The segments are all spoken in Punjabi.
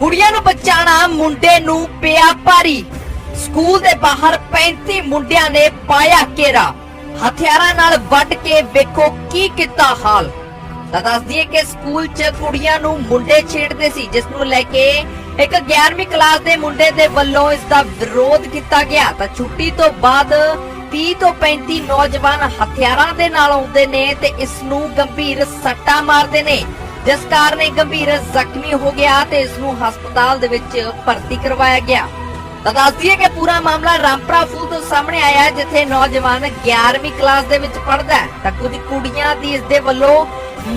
ਕੁੜੀਆਂ ਨੂੰ ਬਚਾਣਾ, ਮੁੰਡੇ ਨੂੰ ਪਿਆ ਭਾਰੀ। ਸਕੂਲ ਦੇ ਬਾਹਰ 35 ਮੁੰਡਿਆਂ ਨੇ ਪਾਇਆ ਘੇਰਾ। ਹਥਿਆਰਾਂ ਨਾਲ ਵੱਢ ਕੇ ਵੇਖੋ ਕੀ ਕੀਤਾ ਹਾਲ। ਤਾਂ ਦੱਸ ਦਈਏ ਕਿ ਸਕੂਲ 'ਚ ਕੁੜੀਆਂ ਨੂੰ ਮੁੰਡੇ ਛੇੜਦੇ ਸੀ, ਜਿਸ ਨੂੰ ਲੈ ਕੇ ਇੱਕ 11ਵੀਂ ਕਲਾਸ ਦੇ ਮੁੰਡੇ ਦੇ ਵੱਲੋਂ ਇਸ ਦਾ ਵਿਰੋਧ ਕੀਤਾ ਗਿਆ। ਤਾਂ ਛੁੱਟੀ ਤੋਂ ਬਾਅਦ 30 ਤੋਂ 35 ਨੌਜਵਾਨ ਹਥਿਆਰਾਂ ਦੇ ਨਾਲ ਆਉਂਦੇ ਨੇ ਤੇ ਇਸ ਨੂੰ ਗੰਭੀਰ ਸੱਟਾਂ ਮਾਰਦੇ ਨੇ। ਜਿਸ ਕਾਰਨ ਇਹ ਗੰਭੀਰ ਜ਼ਖਮੀ ਹੋ ਗਿਆ ਤੇ ਇਸ ਨੂੰ ਹਸਪਤਾਲ ਦੇ ਵਿੱਚ ਭਰਤੀ ਕਰਵਾਇਆ ਗਿਆ। ਤਾਂ ਦੱਸ ਕਿ ਪੂਰਾ ਮਾਮਲਾ ਰਾਮਪੁਰਾ ਫੂਲ ਤੋਂ ਸਾਹਮਣੇ ਆਇਆ ਹੈ, ਜਿੱਥੇ ਨੌਜਵਾਨ 11ਵੀਂ ਕਲਾਸ ਦੇ ਵਿੱਚ ਪੜ੍ਹਦਾ ਹੈ। ਤਾਂ ਕੁਝ ਕੁੜੀਆਂ ਦੀ ਇਸ ਦੇ ਵੱਲੋਂ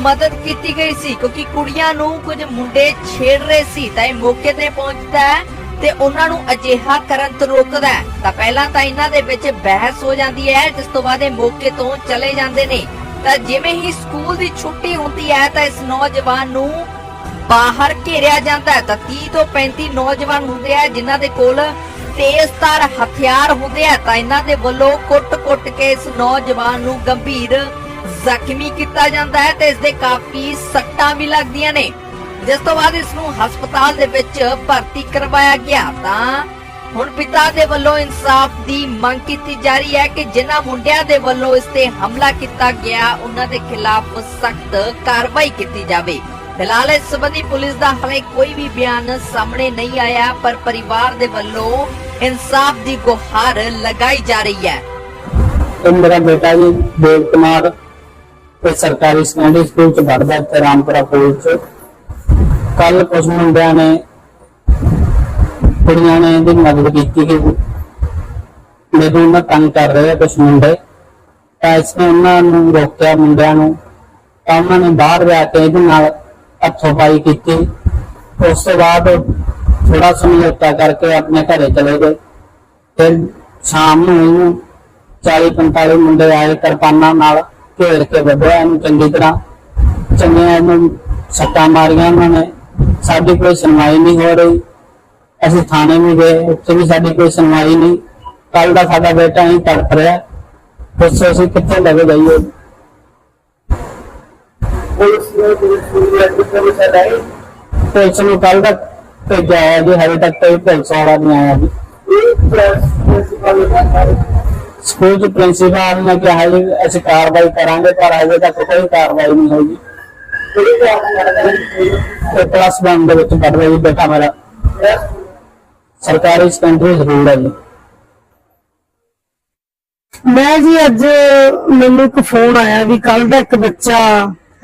ਮਦਦ ਕੀਤੀ ਗਈ ਸੀ ਕਿਉਂਕਿ ਕੁੜੀਆਂ ਨੂੰ ਕੁਝ ਮੁੰਡੇ ਛੇੜ ਰਹੇ ਸੀ ਤਾਂ ਇਹ ਮੌਕੇ ਤੇ ਪਹੁੰਚਦਾ ਹੈ ਤੇ ਉਹਨਾਂ ਨੂੰ ਅਜਿਹਾ ਕਰਨ ਤੋਂ ਰੋਕਦਾ ਹੈ। ਤਾਂ ਪਹਿਲਾਂ ਤਾਂ ਇਹਨਾਂ ਦੇ ਵਿੱਚ ਬਹਿਸ ਹੋ ਜਾਂਦੀ ਹੈ ਜਿਸ ਤੋਂ ਬਾਅਦ ਇਹ ਮੌਕੇ ਤੋਂ ਚਲੇ ਜਾਂਦੇ ਨੇ। ਤਾਂ ਜਿਵੇਂ ਹੀ ਸਕੂਲ ਦੀ ਛੁੱਟੀ ਹੁੰਦੀ ਹੈ ਤਾਂ ਇਸ ਨੌਜਵਾਨ ਨੂੰ ਬਾਹਰ ਘੇਰਿਆ ਜਾਂਦਾ ਹੈ। ਤਾਂ 30 ਤੋਂ 35 ਨੌਜਵਾਨ ਹੁੰਦੇ ਆ, ਜਿਨ੍ਹਾਂ ਦੇ ਕੋਲ ਤੇਜ਼ਧਾਰ ਹਥਿਆਰ ਹੁੰਦੇ ਆ। ਤਾਂ ਇਹਨਾਂ ਦੇ ਵੱਲੋਂ ਕੁੱਟ-ਕੁੱਟ ਕੇ ਇਸ ਨੌਜਵਾਨ ਨੂੰ ਗੰਭੀਰ ਜ਼ਖਮੀ ਕੀਤਾ ਜਾਂਦਾ ਹੈ ਤੇ ਇਸ ਦੇ ਕਾਫੀ ਸੱਟਾਂ ਵੀ ਲੱਗਦੀਆਂ ਨੇ। ਜਿਸ ਤੋਂ ਬਾਅਦ ਇਸ ਨੂੰ ਹਸਪਤਾਲ ਦੇ ਵਿੱਚ ਭਰਤੀ ਕਰਵਾਇਆ ਗਿਆ। ਤਾਂ ਹੁਣ ਪਿਤਾ ਦੇ ਵੱਲੋਂ ਇਨਸਾਫ ਦੀ ਮੰਗ ਕੀਤੀ ਜਾ ਰਹੀ ਹੈ ਕਿ ਜਿਨ੍ਹਾਂ ਮੁੰਡਿਆਂ ਦੇ ਵੱਲੋਂ ਇਸ ਤੇ ਹਮਲਾ ਕੀਤਾ ਗਿਆ, ਉਹਨਾਂ ਦੇ ਖਿਲਾਫ ਸਖਤ ਕਾਰਵਾਈ ਕੀਤੀ ਜਾਵੇ। ਫਿਲਹਾਲ ਇਸ ਸੰਬੰਧੀ ਪੁਲਿਸ ਦਾ ਹਲੇ ਕੋਈ ਵੀ ਬਿਆਨ ਸਾਹਮਣੇ ਨਹੀਂ ਆਇਆ, ਪਰ ਪਰਿਵਾਰ ਦੇ ਵੱਲੋਂ ਇਨਸਾਫ ਦੀ ਗੁਹਾਰ ਲਗਾਈ ਜਾ ਰਹੀ ਹੈ। ਮੇਰਾ ਬੇਟਾ ਜੀ, ਦੇਵ ਕੁਮਾਰ, ਤੇ ਸਰਕਾਰੀ ਸੈਕੰਡਰੀ ਸਕੂਲ ਚ ਪੜ੍ਹਦਾ ਤੇ ਰਾਮਪੁਰਾ ਪੁਲ ਚ। ਕੱਲ ਕੁਝ ਮੁੰਡਿਆਂ ਨੇ ਕੁੜੀਆਂ ਨੇ ਇਹਦੀ ਮਦਦ ਕੀਤੀ ਕਿ ਜਦੋਂ ਨਾ ਤੰਗ ਕਰ ਰਹੇ ਆ ਕੁਝ ਮੁੰਡੇ। ਤਾਂ ਇਸਨੇ ਉਹਨਾਂ ਨੂੰ ਰੋਕਿਆ ਮੁੰਡਿਆਂ ਨੂੰ। ਤਾਂ ਉਹਨਾਂ ਨੇ ਬਾਹਰ ਜਾ ਕੇ ਇਹਦੇ ਨਾਲ ਹੱਥੋਂ ਕੀਤੀ। ਉਸ ਤੋਂ ਬਾਅਦ ਥੋੜਾ ਸਮਝੌਤਾ ਕਰਕੇ ਆਪਣੇ ਘਰੇ ਚਲੇ ਗਏ। ਫਿਰ ਸ਼ਾਮ ਨੂੰ ਇਹਨੂੰ 40 45 ਮੁੰਡੇ ਆਏ ਕਿਰਪਾਨਾਂ ਨਾਲ ਘੇਰ ਕੇ ਵੱਢਿਆ ਇਹਨੂੰ ਚੰਗੀ ਤਰ੍ਹਾਂ। ਚੰਗੀਆਂ ਇਹਨੂੰ ਸੱਟਾਂ ਮਾਰੀਆਂ ਉਹਨਾਂ ਨੇ। ਸਾਡੀ ਕੋਈ ਸੁਣਵਾਈ ਨਹੀਂ ਹੋ ਰਹੀ। ਅਸੀਂ ਥਾਣੇ ਵੀ ਗਏ ਉੱਥੇ ਵੀ ਸਾਡੀ ਕੋਈ ਸੁਣਵਾਈ ਨਹੀਂ ਕੱਲ ਦਾ ਸਾਡਾ ਬੇਟਾ ਹੀ ਤੜਪ ਰਿਹਾ ਦੱਸੋ ਅਸੀਂ ਕਿੱਥੇ ਲੱਗ ਜਾਈਏ ਪੁਲਿਸ ਨੇ ਪੁਲਿਸ ਨੂੰ ਕੱਲ ਦਾ ਭੇਜਿਆ ਹੈ ਜੀ ਹਜੇ ਤੱਕ ਕੋਈ ਪੁਲਿਸ ਵਾਲਾ ਨਹੀਂ ਆਇਆ ਜੀ ਸਕੂਲ ਦੇ ਪ੍ਰਿੰਸੀਪਲ ਨੇ ਕਿਹਾ ਜੀ ਅਸੀਂ ਕਾਰਵਾਈ ਕਰਾਂਗੇ ਪਰ ਹਜੇ ਤੱਕ ਕੋਈ ਕਾਰਵਾਈ ਨਹੀਂ ਹੋਈ ਤੇ ਕਲਾਸ 1 ਦੇ ਵਿੱਚ ਪੜ੍ਹ ਰਿਹਾ ਜੀ ਬੇਟਾ ਮੇਰਾ ਸਰਕਾਰੀ ਸੈਕੰਡਰੀ ਸਕੂਲ ਹੈ ਜੀ। ਮੈਂ ਜੀ ਅੱਜ ਮੈਨੂੰ ਇੱਕ ਫੋਨ ਆਇਆ ਵੀ ਕੱਲ ਦਾ ਇੱਕ ਬੱਚਾ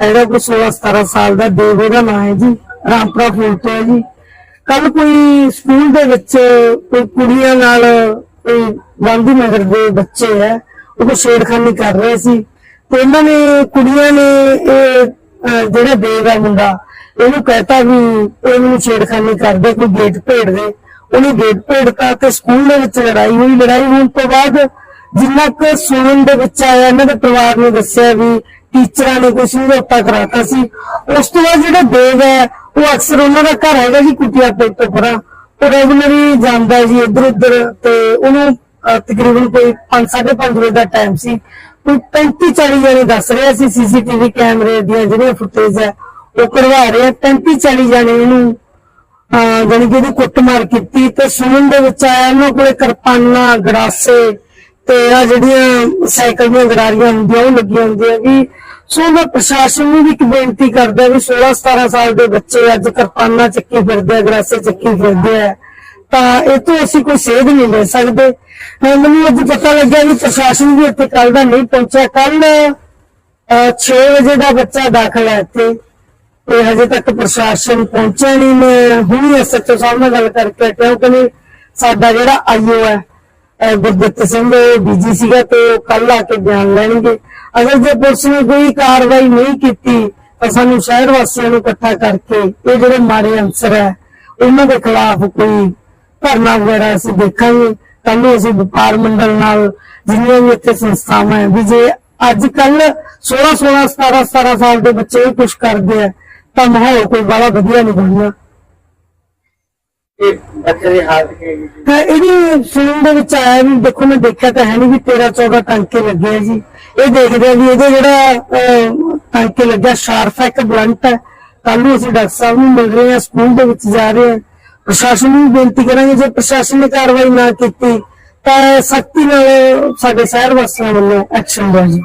ਹੈਗਾ ਕੋਈ 16 17 ਸਾਲ ਦਾ ਦੇਵ ਉਹਦਾ ਨਾਮ ਹੈ ਜੀ ਰਾਮਪੁਰਾ ਫੂਲ ਤੋਂ ਹੈ ਜੀ। ਕੱਲ ਕੋਈ ਸਕੂਲ ਦੇ ਵਿੱਚ ਕੋਈ ਕੁੜੀਆਂ ਨਾਲ ਕੋਈ ਗਾਂਧੀ ਨਗਰ ਦੇ ਬੱਚੇ ਹੈ ਉਹ ਕੋਈ ਛੇੜਖਾਨੀ ਕਰ ਰਹੇ ਸੀ। ਤੇ ਇਹਨਾਂ ਨੇ ਕੁੜੀਆਂ ਨੇ ਇਹ ਅਹ, ਜਿਹੜਾ ਦੇਵ ਹੈ ਮੁੰਡਾ ਇਹਨੂੰ ਕਹਤਾ ਵੀ ਇਹਨੂੰ ਛੇੜਖਾਨੀ ਕਰਦੇ ਕੋਈ ਗੇਟ ਭੇੜ ਦੇ। ਉਹਨੇ ਗੇਟ ਭੇੜਤਾ ਤੇ ਸਕੂਲ ਦੇ ਵਿੱਚ ਲੜਾਈ ਹੋਈ। ਲੜਾਈ ਹੋਣ ਤੋਂ ਬਾਅਦ ਜਿੰਨਾ ਕੁ ਸੁਣਨ ਦੇ ਵਿੱਚ ਆਇਆ, ਇਹਨਾਂ ਦੇ ਪਰਿਵਾਰ ਨੇ ਦੱਸਿਆ ਵੀ ਟੀਚਰਾਂ ਨੇ ਕੋਈ ਸਮਝੌਤਾ ਕਰਾਤਾ ਸੀ। ਉਸ ਤੋਂ ਬਾਅਦ ਜਿਹੜਾ ਦੇਵ ਹੈ, ਉਹ ਅਕਸਰ ਉਹਨਾਂ ਦਾ ਘਰ ਹੈਗਾ ਜੀ ਕੁਟਿਆ ਪੇਟ ਤੋਂ ਪਰਾਂ। ਉਹ ਰੈਗੂਲਰੀ ਜਾਂਦਾ ਜੀ ਇੱਧਰ ਉੱਧਰ ਤੇ ਉਹਨੂੰ ਤਕਰੀਬਨ ਕੋਈ 5:30 ਵਜੇ ਦਾ ਟਾਈਮ ਸੀ। ਕੋਈ 35 40 ਜਣੇ ਦੱਸ ਰਿਹਾ ਸੀ, ਸੀਸੀਟੀਵੀ ਕੈਮਰੇ ਦੀਆਂ ਜਿਹੜੀਆਂ ਫੁਟੇਜ ਹੈ, ਉਹ ਕਰਵਾ ਰਿਹਾ। ਆ 35 40 ਜਣੇ ਇਹਨੂੰ ਹਾਂ, ਜਾਣੀ ਕਿ ਇਹਦੀ ਕੁੱਟਮਾਰ ਕੀਤੀ ਤੇ ਸੁਣਨ ਦੇ ਵਿੱਚ ਆਇਆ ਉਹਨਾਂ ਕੋਲੇ ਕਿਰਪਾਨਾਂ, ਗੜਾਸੇ ਤੇ ਆ ਜਿਹੜੀਆਂ ਸਾਈਕਲ ਦੀਆਂ ਗਰਾਰੀਆਂ ਹੁੰਦੀਆਂ, ਉਹ ਲੱਗੀਆਂ ਹੁੰਦੀਆਂ ਵੀ ਸੋ ਮੈਂ ਪ੍ਰਸ਼ਾਸਨ ਨੂੰ ਵੀ ਇੱਕ ਬੇਨਤੀ ਕਰਦਾ ਵੀ 16 17 ਸਾਲ ਦੇ ਬੱਚੇ ਅੱਜ ਕਿਰਪਾਨਾਂ ਚੱਕੀ ਫਿਰਦੇ ਆ, ਗੜਾਸੇ ਚੱਕੀ ਫਿਰਦੇ ਆ। ਤਾਂ ਇਹ ਤੋਂ ਅਸੀਂ ਕੋਈ ਸੇਧ ਨਹੀਂ ਲੈ ਸਕਦੇ। ਮੈਨੂੰ ਅੱਜ ਪਤਾ ਲੱਗਿਆ ਵੀ ਪ੍ਰਸ਼ਾਸਨ ਵੀ ਇੱਥੇ ਕੱਲ ਦਾ ਨਹੀਂ ਪਹੁੰਚਿਆ। ਕੱਲ 6 ਵਜੇ ਦਾ ਬੱਚਾ ਦਾਖਲ ਹੈ ਇੱਥੇ। ਤੇ ਹਜੇ ਤੱਕ ਪ੍ਰਸ਼ਾਸਨ ਪਹੁੰਚਿਆ ਨਹੀਂ, ਮੈਂ ਹੁਣ ਐਸਐਚਓ ਸਾਹਿਬ ਨਾਲ ਗੱਲ ਕਰਕੇ ਹਟਿਆ ਸਾਡਾ ਜਿਹੜਾ ਆਈਓ ਹੈ ਗੁਰਦਿੱਤ ਸਿੰਘ ਬੀਜੀ ਸੀਗਾ ਤੇ ਉਹ ਕੱਲ ਆ ਕੇ ਬਿਆਨ ਲੈਣਗੇ। ਅਗਰ ਜੇ ਪੁਲਿਸ ਨੇ ਕੋਈ ਕਾਰਵਾਈ ਨਹੀਂ ਕੀਤੀ, ਤਾਂ ਸਾਨੂੰ ਸ਼ਹਿਰ ਵਾਸੀਆਂ ਨੂੰ ਇਕੱਠਾ ਕਰਕੇ ਇਹ ਜਿਹੜੇ ਮਾਰੇ ਅਨਸਰ ਹੈ, ਉਹਨਾਂ ਦੇ ਖਿਲਾਫ ਕੋਈ ਧਰਨਾ ਵਗੈਰਾ ਅਸੀਂ ਦੇਖਾਂਗੇ। ਕੱਲ ਨੂੰ ਅਸੀਂ ਵਪਾਰ ਮੰਡਲ ਨਾਲ ਜਿੰਨੀਆਂ ਵੀ ਇੱਥੇ ਸੰਸਥਾਵਾਂ ਹੈ, ਵੀ ਜੇ ਅੱਜ ਕੱਲ 16 16 17 17 ਸਾਲ ਦੇ ਬੱਚੇ ਇਹ ਕੁਝ ਕਰਦੇ ਆ ਤਾਂ ਮਾਹੌਲ ਕੋਈ ਬੜਾ ਵਧੀਆ ਨਹੀਂ ਬਣਨਾ ਇਹ ਬੱਚੇ ਦੀ ਹਾਲਤ ਕੀ ਹੈ ਇਹਦੀ ਸੁਣਨ ਦੇ ਵਿੱਚ ਆਇਆ ਵੀ ਦੇਖੋ ਮੈਂ ਦੇਖਿਆ ਤਾਂ ਹੈ ਨਹੀਂ ਵੀ 13 14 ਟਾਂਕੇ ਲੱਗੇ ਆ ਜੀ। ਇਹ ਦੇਖਦੇ ਆ ਵੀ ਇਹਦੇ ਜਿਹੜਾ ਟਾਂਕੇ ਲੱਗਿਆ ਸ਼ਾਰਪ ਹੈ ਕਿ ਬਲੰਟ ਹੈ। ਕੱਲ ਨੂੰ ਅਸੀਂ ਡਾਕਟਰ ਸਾਹਿਬ ਨੂੰ ਮਿਲ ਰਹੇ ਹਾਂ ਸਕੂਲ ਦੇ ਵਿੱਚ ਜਾ ਰਹੇ ਹਾਂ। ਪ੍ਰਸ਼ਾਸਨ ਨੂੰ ਬੇਨਤੀ ਕਰਾਂਗੇ ਜੇ ਪ੍ਰਸ਼ਾਸਨ ਨੇ ਕਾਰਵਾਈ ਨਾ ਕੀਤੀ ਤਾਂ ਸਖਤੀ ਨਾਲ ਸਾਡੇ ਸ਼ਹਿਰ ਵਾਸੀਆਂ ਵੱਲੋਂ ਐਕਸ਼ਨ ਲਿਆ ਜੀ।